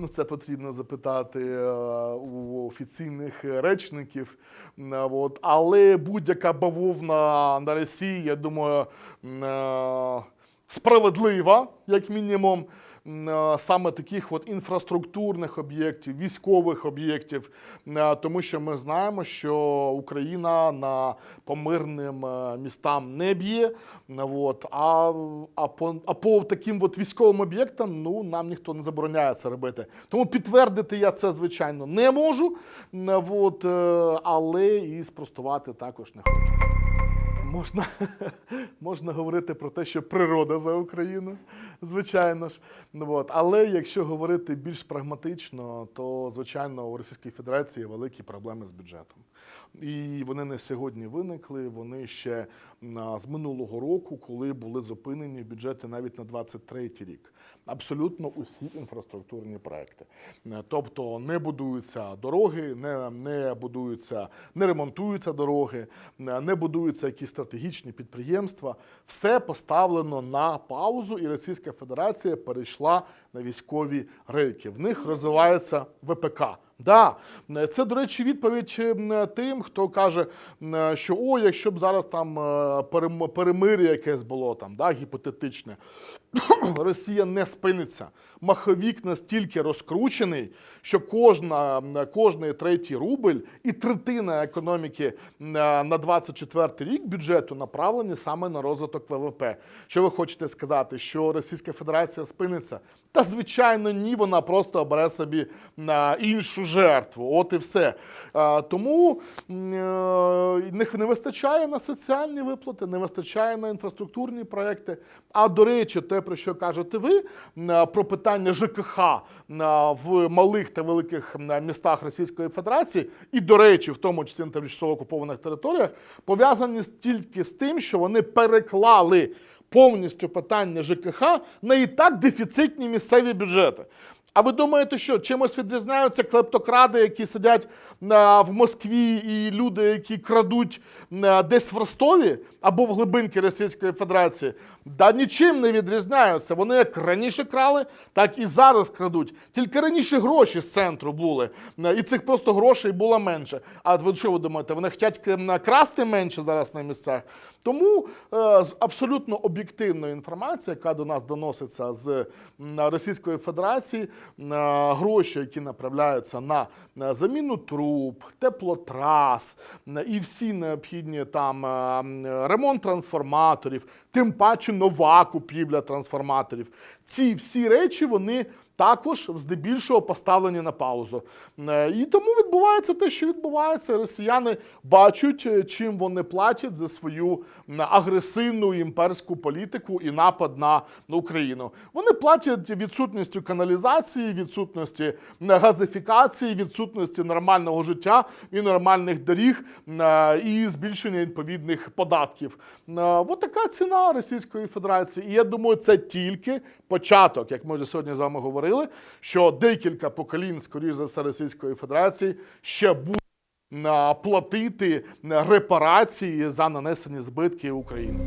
Ну, це потрібно запитати е, у офіційних речників. М, От. Але будь-яка бавовна на Росії, я думаю, е, справедлива, як мінімум. Е, Саме таких от інфраструктурних об'єктів, військових об'єктів, Е, тому що ми знаємо, що Україна на по мирним е, містам не б'є. От, а, а, по, а по таким от військовим об'єктам ну, нам ніхто не забороняє це робити. Тому підтвердити я це, звичайно, не можу, от, але і спростувати також не хочу. Можна, можна говорити про те, що природа за Україну, звичайно ж. От. Але якщо говорити більш прагматично, то звичайно у Російській Федерації великі проблеми з бюджетом. І вони не сьогодні виникли, вони ще з минулого року, коли були зупинені бюджети навіть на 23 рік. Абсолютно усі інфраструктурні проекти. Е, Тобто не будуються дороги, не, не будуються, не ремонтуються дороги, е, не будуються якісь стратегічні підприємства. Все поставлено на паузу, і Російська Федерація перейшла на військові рейки. В них розвивається ВПК. Да, це, до речі, відповідь е, тим, хто каже, е, що о, якщо б зараз там е, перемир'я якесь було там, да, гіпотетичне, Росія не спиниться. Маховік настільки розкручений, що кожна, кожний третій рубль і третина економіки на 24 рік бюджету направлені саме на розвиток ВВП. Що ви хочете сказати, що Російська Федерація спиниться? Та звичайно, ні, вона просто обере собі іншу жертву. От і все. Тому е, не вистачає на соціальні виплати, не вистачає на інфраструктурні проекти. А до речі, те, про що кажете ви, про питання ЖКХ в малих та великих містах Російської Федерації, і, до речі, в тому числі на тимчасово окупованих територіях, пов'язані тільки з тим, що вони переклали повністю питання ЖКХ на і так дефіцитні місцеві бюджети. А ви думаєте, що чимось відрізняються клептокради, які сидять в Москві, і люди, які крадуть десь в Ростові або в глибинки Російської Федерації? Да нічим не відрізняються. Вони як раніше крали, так і зараз крадуть. Тільки раніше гроші з центру були, і цих просто грошей було менше. А ви що ви думаєте? Вони хочуть красти менше зараз на місцях? Тому е, з абсолютно об'єктивної інформації, яка до нас доноситься з Російської Федерації, е, гроші, які направляються на е, заміну труб, теплотрас і всі необхідні там ремонт трансформаторів, тим паче нова купівля трансформаторів. Ці всі речі вони також здебільшого поставлені на паузу. Е, І тому відбувається те, що відбувається. Росіяни бачать, е, чим вони платять за свою агресивну імперську політику і напад на Україну. Вони платять відсутністю каналізації, відсутності газифікації, відсутності нормального життя і нормальних доріг е, і збільшення відповідних податків. От така ціна Російської Федерації. І я думаю, це тільки початок, як ми вже сьогодні з вами говорили, говорили, що декілька поколінь, скоріш за все, Російської Федерації ще будуть платити репарації за нанесені збитки України.